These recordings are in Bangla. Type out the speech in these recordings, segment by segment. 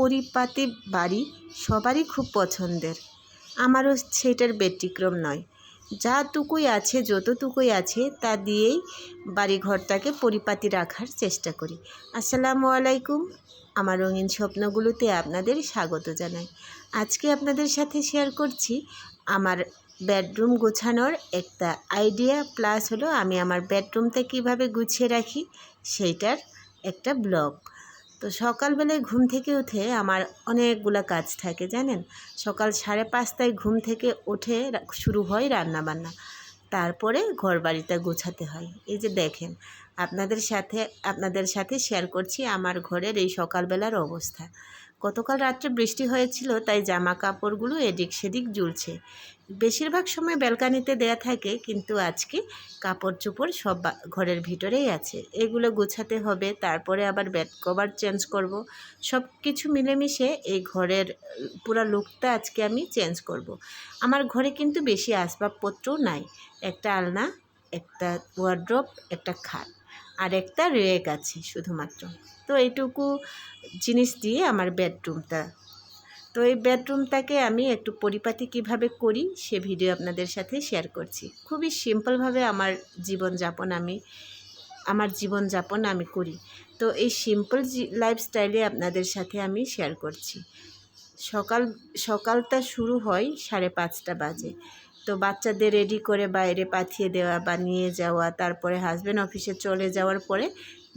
পরিপাটি বাড়ি সবারই খুব পছন্দের। আমারও সেটার ব্যতিক্রম নয়। যাটুকুই আছে, যতটুকুই আছে, তা দিয়েই বাড়িঘরটাকে পরিপাটি রাখার চেষ্টা করি। আসসালামু আলাইকুম। আমার রঙিন স্বপ্নগুলোতে আপনাদের স্বাগত জানাই। আজকে আপনাদের সাথে শেয়ার করছি, আমার বেডরুম গোছানোর একটা আইডিয়া প্লাস হলো আমি আমার বেডরুমটা কীভাবে গুছিয়ে রাখি, সেইটার একটা ব্লগ তো সকালবেলায় ঘুম থেকে উঠে আমার অনেকগুলো কাজ থাকে, জানেন? সকাল সাড়ে পাঁচটায় ঘুম থেকে উঠে শুরু হয় রান্না বান্না তারপরে ঘর বাড়িটা গোছাতে হয়। এই যে দেখেন, আপনাদের সাথে আপনাদের সাথে শেয়ার করছি আমার ঘরের এই সকালবেলার অবস্থা। গতকাল রাত্রে বৃষ্টি হয়েছিল, তাই জামা কাপড়গুলো এদিক সেদিক ঝুলছে বেশিরভাগ সময় ব্যালকানিতে দেয়া থাকে, কিন্তু আজকে কাপড় চোপড় সব ঘরের ভিতরেই আছে। এগুলো গোছাতে হবে, তারপরে আবার বেড কভার চেঞ্জ করব। সব কিছু মিলেমিশে এই ঘরের, পুরা লুকটা আজকে আমি চেঞ্জ করব। আমার ঘরে কিন্তু বেশি আসবাবপত্রও নাই। একটা আলনা, একটা ওয়ার্ড্রপ একটা খাট। আর একটা রেক আছে শুধুমাত্র। তো এইটুকু জিনিস দিয়ে আমার বেডরুমটা। তো এই বেডরুমটাকে আমি একটু পরিপাটি কীভাবে করি সে ভিডিও আপনাদের সাথে শেয়ার করছি। খুবই সিম্পলভাবে আমার জীবনযাপন আমি, আমার জীবনযাপন আমি করি। তো এই সিম্পল লাইফস্টাইলে আপনাদের সাথে আমি শেয়ার করছি। সকাল, সকালটা শুরু হয় সাড়ে পাঁচটা বাজে। তো বাচ্চাদের রেডি করে বাইরে পাঠিয়ে দেওয়া বা নিয়ে যাওয়া, তারপরে হাজব্যান্ড অফিসে চলে যাওয়ার পরে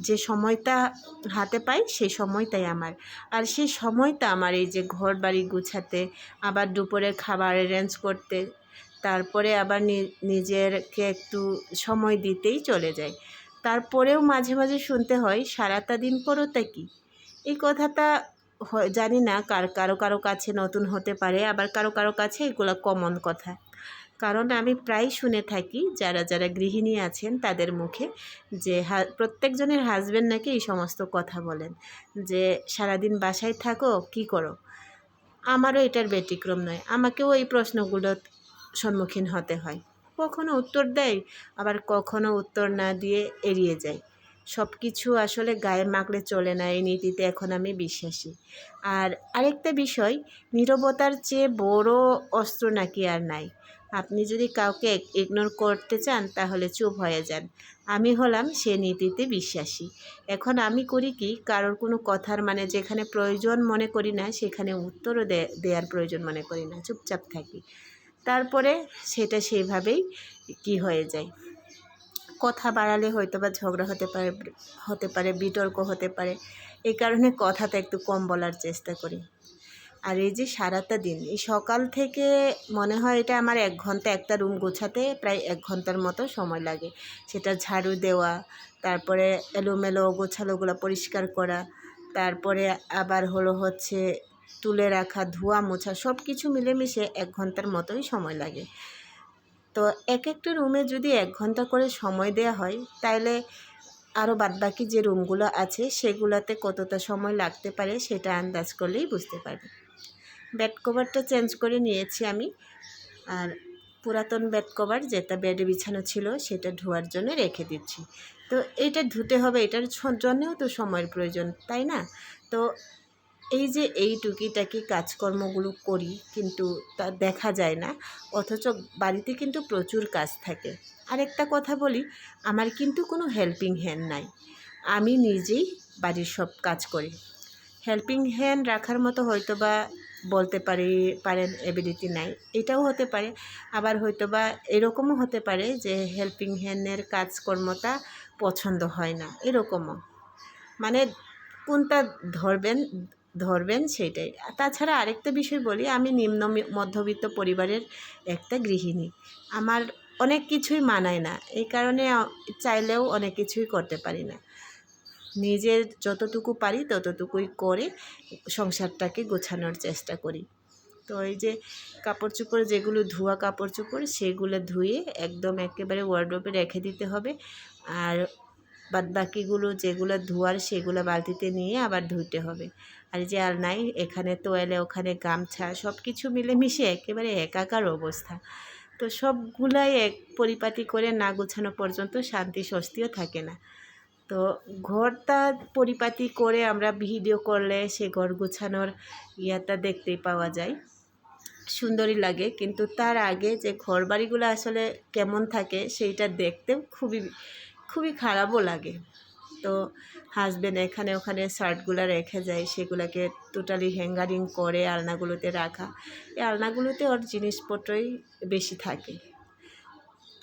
যে সময়টা হাতে পাই সেই সময়টাই আমার। আর সেই সময়টা আমার এই যে ঘর বাড়ি গুছাতে, আবার দুপুরের খাবার অ্যারেঞ্জ করতে, তারপরে আবার নিজেরকে একটু সময় দিতেই চলে যায়। তারপরেও মাঝে মাঝে শুনতে হয়, সারাটা দিন করো তা কি? এই কথাটা জানি না, কার, কারও কারও কাছে নতুন হতে পারে, আবার কারও কারও কাছে এগুলো কমন কথা। কারণ আমি প্রায় শুনে থাকি, যারা যারা গৃহিণী আছেন তাদের মুখে যে প্রত্যেকজনের হাজব্যান্ড নাকি এই সমস্ত কথা বলেন যে, সারাদিন বাসায় থাকো, কি করো? আমারও এটার ব্যতিক্রম নয়। আমাকেও এই প্রশ্নগুলোর সম্মুখীন হতে হয়। কখনো উত্তর দেয়, আবার কখনো উত্তর না দিয়ে এড়িয়ে যায়। সব কিছু আসলে গায়ে মাখলে চলে না, এই নীতিতে এখন আমি বিশ্বাসী। আর আরেকটা বিষয়, নীরবতার চেয়ে বড় অস্ত্র নাকি আর নাই। আপনি যদি কাউকে ইগনোর করতে চান, তাহলে চুপ হয়ে যান। আমি হলাম সে নীতিতে বিশ্বাসী। এখন আমি করি কি, কারোর কোনো কথার মানে যেখানে প্রয়োজন মনে করি না, সেখানে উত্তরও দেওয়ার প্রয়োজন মনে করি না। চুপচাপ থাকি। তারপরে সেটা সেইভাবেই কি হয়ে যায়। কথা বাড়ালে হয়তো বা ঝগড়া হতে পারে হতে পারে, বিতর্ক হতে পারে। এই কারণে কথাটা একটু কম বলার চেষ্টা করি। আর এই যে সারাটা দিন, এই সকাল থেকে মনে হয় এটা আমার এক ঘণ্টা একটা রুম গোছাতে প্রায় এক ঘণ্টার মতো সময় লাগে। সেটা ঝাড়ু দেওয়া, তারপরে এলোমেলো গোছালোগুলো পরিষ্কার করা, তারপরে আবার হলো হচ্ছে তুলে রাখা, ধোয়া মোছা সব কিছু মিলেমিশে এক ঘণ্টার মতোই সময় লাগে। তো এক একটা রুমে যদি এক ঘণ্টা করে সময় দেওয়া হয় তাহলে আরও বাদবাকি যে রুমগুলো আছে, সেগুলোতে কতটা সময় লাগতে পারে সেটা আন্দাজ করলেই বুঝতে পারবে। বেড কভারটা চেঞ্জ করে নিয়েছি আমি। আর পুরাতন বেড কভার যেটা বেডে বিছানো ছিল সেটা ধোয়ার জন্য রেখে দিচ্ছি। তো এইটা ধুতে হবে, এটার জন্যেও তো সময়ের প্রয়োজন, তাই না? তো এই যে এই টুকিটাকি কাজকর্মগুলো করি কিন্তু তা দেখা যায় না, অথচ বাড়িতে কিন্তু প্রচুর কাজ থাকে। আরেকটা কথা বলি, আমার কিন্তু কোনো হেল্পিং হ্যান্ড নাই। আমি নিজেই বাড়ির সব কাজ করি। হেল্পিং হ্যান্ড রাখার মতো হয়তো বা বলতে পারি, পারেন এবিলিটি নাই। এটাও হতে পারে। আবার হয়তো বা এরকমও হতে পারে যে হেল্পিং হ্যান্ডের কাজকর্মটা পছন্দ হয় না। এরকমও। মানে কোনটা ধরবেন ধরবেন সেটাই। তাছাড়া আরেকটা বিষয় বলি, আমি নিম্ন মধ্যবিত্ত পরিবারের একটা গৃহিণী। আমার অনেক কিছুই মানায় না। এই কারণে চাইলেও অনেক কিছুই করতে পারি না। নিজের যতটুকু পারি ততটুকুই করে সংসারটাকে গোছানোর চেষ্টা করি। তো এই যে কাপড় চোপড় যেগুলো ধোয়া কাপড় চোপড় সেগুলো ধুয়ে একদম একেবারে ওয়ার্ড্রোপে রেখে দিতে হবে। আর বাদ বাকিগুলো যেগুলো ধোয়ার, সেগুলো বালতিতে নিয়ে আবার ধুইতে হবে। আর যে আর নাই, এখানে তোয়ালে, ওখানে গামছা সব কিছু মিলেমিশে একেবারে একাকার অবস্থা। তো সবগুলাই এক পরিপাটি করে না গোছানো পর্যন্ত শান্তি, স্বস্তিও থাকে না। তো ঘরটা পরিপাটি করে আমরা ভিডিও করলে সে ঘর গুছানোর ইয়াটা দেখতেই পাওয়া যায়। সুন্দরই লাগে, কিন্তু তার আগে যে ঘর বাড়িগুলো আসলে কেমন থাকে সেইটা দেখতে খুবই খুবই খারাপও লাগে। তো হাজবেন্ড এখানে ওখানে শার্টগুলো রেখে যায়, সেগুলোকে টোটালি হ্যাঙ্গারিং করে আলনাগুলোতে রাখা। এই আলনাগুলোতে ওর জিনিসপত্রই বেশি থাকে।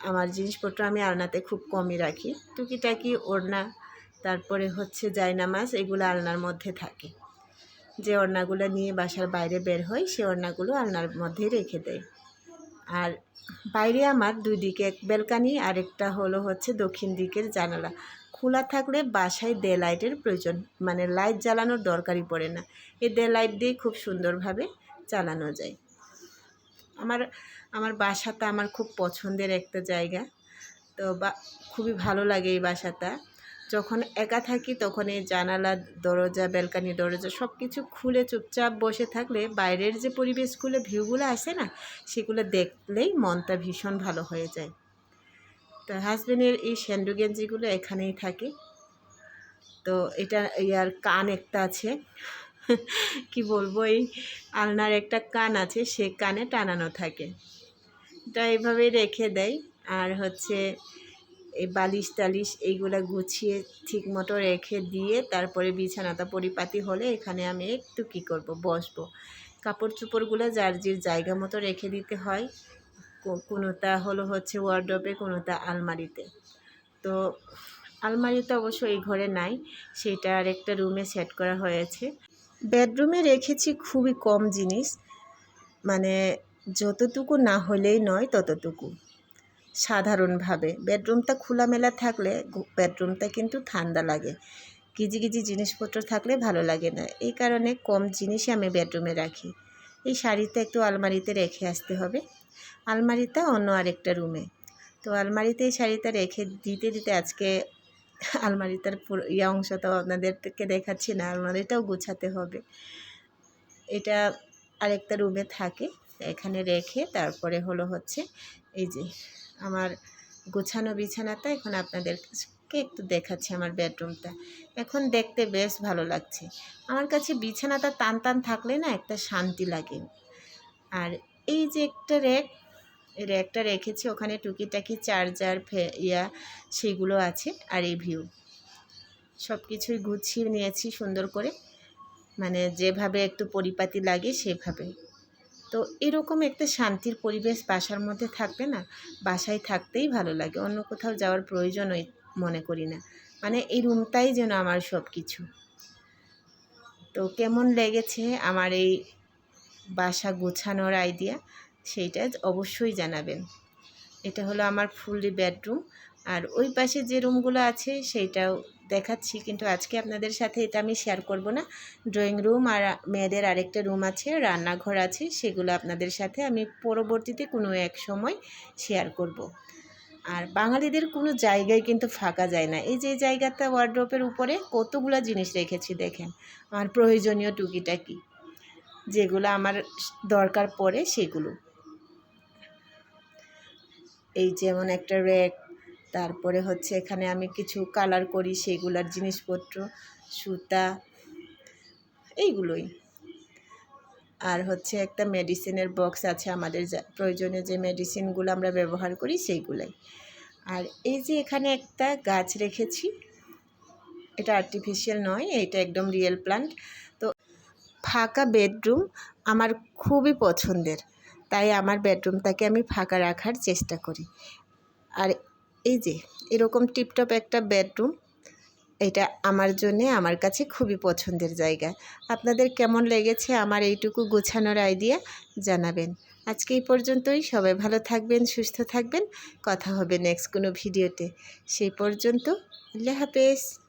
আমার জিনিসপত্র আমি আলনাতে খুব কমই রাখি। টুকিটাকি, ওড়না, তারপরে হচ্ছে জায়নামাজ এগুলো আলনার মধ্যে থাকে। যে ওড়নাগুলো নিয়ে বাসার বাইরে বের হয়, সে ওড়নাগুলো আলনার মধ্যেই রেখে দেয়। আর বাইরে আমার দুই দিকে এক বেলকানি আরেকটা হলো হচ্ছে দক্ষিণ দিকের জানালা। খোলা থাকলে বাসায় দে লাইটের প্রয়োজন মানে লাইট জ্বালানোর দরকারই পড়ে না। এই দে লাইট দিয়ে খুব সুন্দরভাবে চালানো যায়। আমার আমার বাসাটা আমার খুব পছন্দের একটা জায়গা। তো বা, খুবই ভালো লাগে এই বাসাটা। যখন একা থাকি তখন এই জানালা, দরজা, ব্যালকানি, দরজা সব কিছু খুলে চুপচাপ বসে থাকলে বাইরের যে পরিবেশগুলো, ভিউগুলো আসে না, সেগুলো দেখলেই মনটা ভীষণ ভালো হয়ে যায়। তো হাজব্যান্ডের এই স্যান্ডু গেঞ্জিগুলো এখানেই থাকে। তো এটা ইয়ার কান একটা আছে। কি বলব, এই আলনার একটা কান আছে, সে কানে টানানো থাকে। এটা এইভাবে রেখে দেয়, আর হচ্ছে এই বালিশ টালিশ এইগুলা গুছিয়ে ঠিক মতো রেখে দিয়ে তারপরে বিছানাটা পরিপাতি হলে এখানে আমি একটু কী করব, বসবো। কাপড় চোপড়গুলো যার যে জায়গা মতো রেখে দিতে হয় কোনোটা হলো হচ্ছে ওয়ার্ড্রপে কোনোটা আলমারিতে। তো আলমারি তো অবশ্য এই ঘরে নাই, সেটা আর একটা রুমে সেট করা হয়েছে। বেডরুমে রেখেছি খুবই কম জিনিস। মানে যতটুকু না হলেই নয় ততটুকু। সাধারণভাবে। বেডরুমটা খোলামেলা থাকলে বেডরুমটা কিন্তু ঠান্ডা লাগে। গিজি জিনিসপত্র থাকলে ভালো লাগে না। এই কারণে কম জিনিসই আমি বেডরুমে রাখি। এই শাড়িটা একটু আলমারিতে রেখে আসতে হবে। আলমারিটা অন্য আরেকটা রুমে। তো আলমারিতে এই শাড়িটা রেখে দিতে দিতে আজকে আলমারিটার পুরো ইয়ে অংশটাও আপনাদেরকে দেখাচ্ছি না, আলমারিটাও গুছাতে হবে। এটা আরেকটা রুমে থাকে, এখানে রেখে তারপরে হলো হচ্ছে এই যে আমার গোছানো বিছানাটা, এখন আপনাদেরকে একটু দেখাচ্ছি আমার বেডরুমটা। এখন দেখতে বেশ ভালো লাগছে। আমার কাছে বিছানাটা টান টান থাকলে না একটা শান্তি লাগে। আর এই যে একটা এই র্যাকটা রেখেছি, ওখানে টুকিটাকি চার্জার, ফে, ইয়া সেগুলো আছে আর এই ভিউ। সব কিছুই গুছিয়ে নিয়েছি সুন্দর করে মানে যেভাবে একটু পরিপাতি লাগে সেভাবে। তো এরকম একটা শান্তির পরিবেশ বাসার মধ্যে থাকলে না, বাসায় থাকতেই ভালো লাগে, অন্য কোথাও যাওয়ার প্রয়োজনই মনে করি না। মানে এই রুমটাই যেন আমার সব কিছু তো কেমন লেগেছে আমার এই বাসা গোছানোর আইডিয়া সেইটা অবশ্যই জানাবেন। এটা হলো আমার ফুললি বেডরুম। আর ওই পাশে যে রুমগুলো আছে সেইটাও দেখাচ্ছি, কিন্তু আজকে আপনাদের সাথে এটা আমি শেয়ার করব না। ড্রয়িং রুম আর মেয়েদের আরেকটা রুম আছে, রান্নাঘর আছে, সেগুলো আপনাদের সাথে আমি পরবর্তীতে কোনো এক সময় শেয়ার করব। আর বাঙালিদের কোনো জায়গায় কিন্তু ফাঁকা যায় না। এই যে জায়গাটা ওয়ার্ড্রপের উপরে কতগুলো জিনিস রেখেছি দেখেন। আমার প্রয়োজনীয় টুকিটাকি, যেগুলো আমার দরকার পড়ে সেগুলো। এই যেমন একটা র্যাক তারপরে হচ্ছে এখানে আমি কিছু কালার করি সেগুলার জিনিসপত্র, সুতা, এইগুলোই। আর হচ্ছে একটা মেডিসিনের বক্স আছে আমাদের যা প্রয়োজনীয় যে মেডিসিনগুলো আমরা ব্যবহার করি সেইগুলাই। আর এই যে এখানে একটা গাছ রেখেছি, এটা আর্টিফিশিয়াল নয়, এটা একদম রিয়েল প্লান্ট তো ফাঁকা বেডরুম আমার খুবই পছন্দের। তাই আমার বেডরুমটাকে আমি ফাঁকা রাখার চেষ্টা করি। আর এই যে, এরকম টিপটপ একটা বেডরুম এটা আমার জন্যে আমার কাছে খুবই পছন্দের জায়গা। আপনাদের কেমন লেগেছে আমার এইটুকু গোছানোর আইডিয়া জানাবেন। আজকে এই পর্যন্তই, সবাই ভালো থাকবেন, সুস্থ থাকবেন। কথা হবে নেক্সট কোনো ভিডিওতে সেই পর্যন্ত, আল্লাহ হাফেজ।